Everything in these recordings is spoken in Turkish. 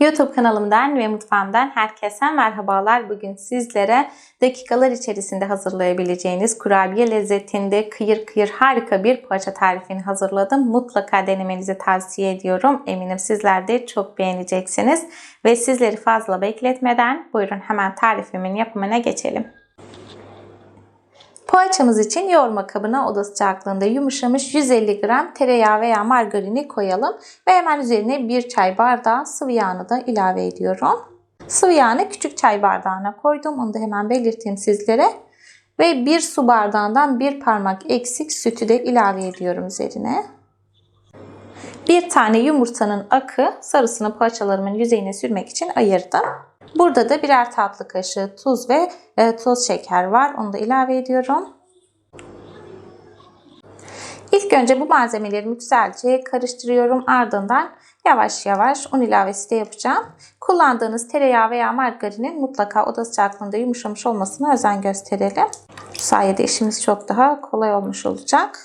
YouTube kanalımdan ve mutfağımdan herkese merhabalar. Bugün sizlere dakikalar içerisinde hazırlayabileceğiniz kurabiye lezzetinde kıyır kıyır harika bir poğaça tarifini hazırladım. Mutlaka denemenizi tavsiye ediyorum. Eminim sizler de çok beğeneceksiniz. Ve sizleri fazla bekletmeden buyurun hemen tarifimin yapımına geçelim. Poğaçamız için yoğurma kabına oda sıcaklığında yumuşamış 150 gram tereyağı veya margarini koyalım. Ve hemen üzerine 1 çay bardağı sıvı yağını da ilave ediyorum. Sıvı yağını küçük çay bardağına koydum. Onu da hemen belirteyim sizlere. Ve 1 su bardağından 1 parmak eksik sütü de ilave ediyorum üzerine. Bir tane yumurtanın akı sarısını poğaçalarımın yüzeyine sürmek için ayırdım. Burada da birer tatlı kaşığı tuz ve e, toz şeker var. Onu da ilave ediyorum. İlk önce bu malzemelerimi güzelce karıştırıyorum. Ardından yavaş yavaş un ilavesi de yapacağım. Kullandığınız tereyağı veya margarinin mutlaka oda sıcaklığında yumuşamış olmasına özen gösterelim. Bu sayede işimiz çok daha kolay olmuş olacak.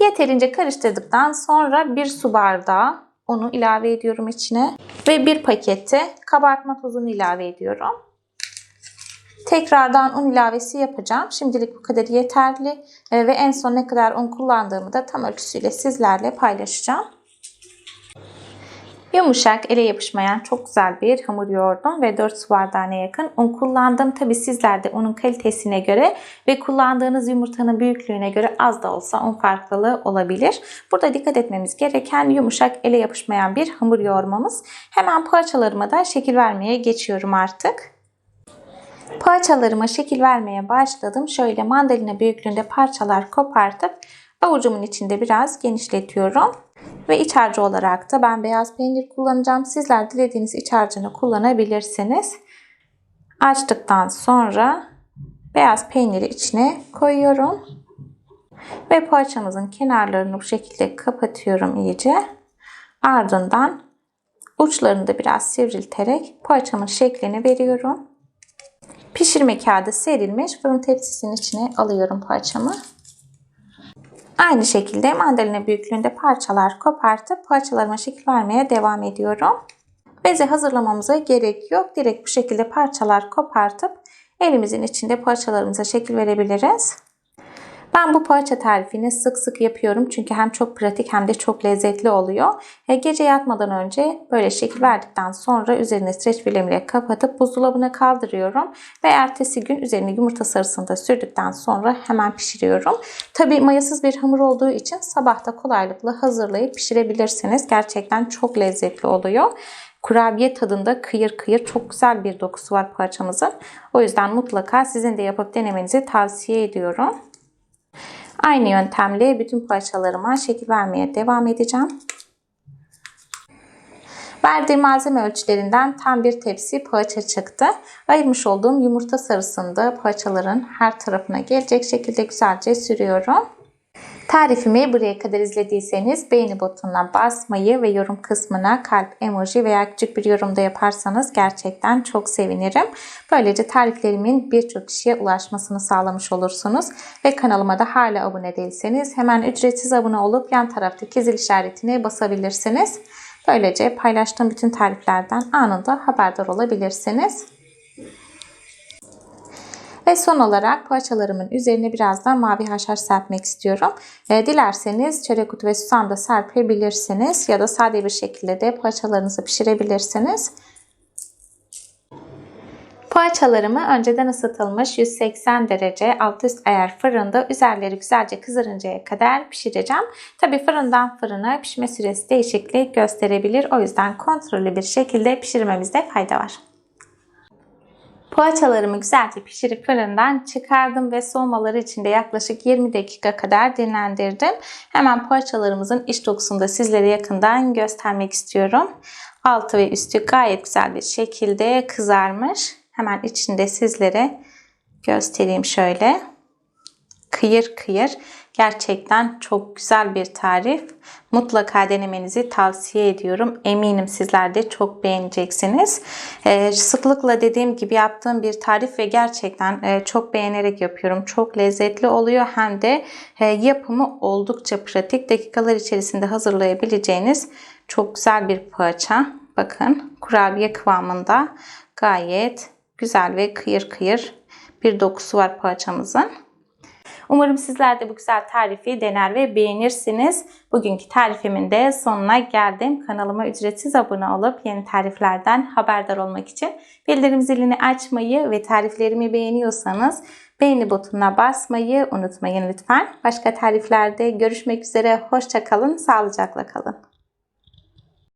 Yeterince karıştırdıktan sonra bir su bardağı unu ilave ediyorum içine ve bir pakette kabartma tozunu ilave ediyorum. Tekrardan un ilavesi yapacağım. Şimdilik bu kadar yeterli e, ve en son ne kadar un kullandığımı da tam ölçüsüyle sizlerle paylaşacağım. Yumuşak, ele yapışmayan çok güzel bir hamur yoğurdum ve 4 su bardağına yakın un kullandım. Tabi sizler de unun kalitesine göre ve kullandığınız yumurtanın büyüklüğüne göre az da olsa un farklılığı olabilir. Burada dikkat etmemiz gereken yumuşak, ele yapışmayan bir hamur yoğurmamız. Hemen poğaçalarıma da şekil vermeye geçiyorum artık. Poğaçalarıma şekil vermeye başladım. Şöyle mandalina büyüklüğünde parçalar kopartıp avucumun içinde biraz genişletiyorum. Ve iç harcı olarak da ben beyaz peynir kullanacağım. Sizler dilediğiniz iç harcını kullanabilirsiniz. Açtıktan sonra beyaz peyniri içine koyuyorum. Ve poğaçamızın kenarlarını bu şekilde kapatıyorum iyice. Ardından uçlarını da biraz sivrilterek poğaçamın şeklini veriyorum. Pişirme kağıdı serilmiş fırın tepsisinin içine alıyorum poğaçamı. Aynı şekilde mandalina büyüklüğünde parçalar kopartıp poğaçalarıma şekil vermeye devam ediyorum. Beze hazırlamamıza gerek yok. Direkt bu şekilde parçalar kopartıp elimizin içinde poğaçalarımıza şekil verebiliriz. Ben bu poğaça tarifini sık sık yapıyorum çünkü hem çok pratik hem de çok lezzetli oluyor. E, gece yatmadan önce böyle şekil verdikten sonra üzerine streç filmle kapatıp buzdolabına kaldırıyorum. Ve ertesi gün üzerine yumurta sarısını da sürdükten sonra hemen pişiriyorum. Tabi mayasız bir hamur olduğu için sabahta kolaylıkla hazırlayıp pişirebilirsiniz. Gerçekten çok lezzetli oluyor kurabiye tadında kıyır kıyır çok güzel bir dokusu var poğaçamızın. O yüzden mutlaka sizin de yapıp denemenizi tavsiye ediyorum. Aynı yöntemle bütün parçalarıma şekil vermeye devam edeceğim. Verdiğim malzeme ölçülerinden tam bir tepsi poğaça çıktı. Ayırmış olduğum yumurta sarısını da poğaçaların her tarafına gelecek şekilde güzelce sürüyorum. Tarifimi buraya kadar izlediyseniz beğeni butonuna basmayı ve yorum kısmına kalp emoji veya küçük bir yorum da yaparsanız gerçekten çok sevinirim. Böylece tariflerimin birçok kişiye ulaşmasını sağlamış olursunuz. Ve kanalıma da hala abone değilseniz hemen ücretsiz abone olup yan taraftaki zil işaretine basabilirsiniz. Böylece paylaştığım bütün tariflerden anında haberdar olabilirsiniz. Ve son olarak poğaçalarımın üzerine biraz da mavi haşhaş serpmek istiyorum. E, dilerseniz çörek otu ve susam da serpebilirsiniz. Ya da sade bir şekilde de poğaçalarınızı pişirebilirsiniz. Poğaçalarımı önceden ısıtılmış 180 derece alt üst ayar fırında üzerleri güzelce kızarıncaya kadar pişireceğim. Tabi fırından fırına pişme süresi değişiklik gösterebilir. O yüzden kontrollü bir şekilde pişirmemizde fayda var. Poğaçalarımı güzelce pişirip fırından çıkardım ve soğumaları için de yaklaşık 20 dakika kadar dinlendirdim. Hemen poğaçalarımızın iç dokusunu da sizlere yakından göstermek istiyorum. Altı ve üstü gayet güzel bir şekilde kızarmış. Hemen içinde sizlere göstereyim şöyle. Kıyır kıyır. Gerçekten çok güzel bir tarif. Mutlaka denemenizi tavsiye ediyorum. Eminim sizler de çok beğeneceksiniz. Ee, sıklıkla dediğim gibi yaptığım bir tarif ve gerçekten e, çok beğenerek yapıyorum. Çok lezzetli oluyor. Hem de e, yapımı oldukça pratik. Dakikalar içerisinde hazırlayabileceğiniz Çok güzel bir poğaça. Bakın kurabiye kıvamında gayet güzel ve kıyır kıyır bir dokusu var poğaçamızın. Umarım sizler de bu güzel tarifi dener ve beğenirsiniz. Bugünkü tarifimin de sonuna geldim. Kanalıma ücretsiz abone olup yeni tariflerden haberdar olmak için bildirim zilini açmayı ve tariflerimi beğeniyorsanız beğeni butonuna basmayı unutmayın lütfen. Başka tariflerde görüşmek üzere. Hoşçakalın, sağlıcakla kalın.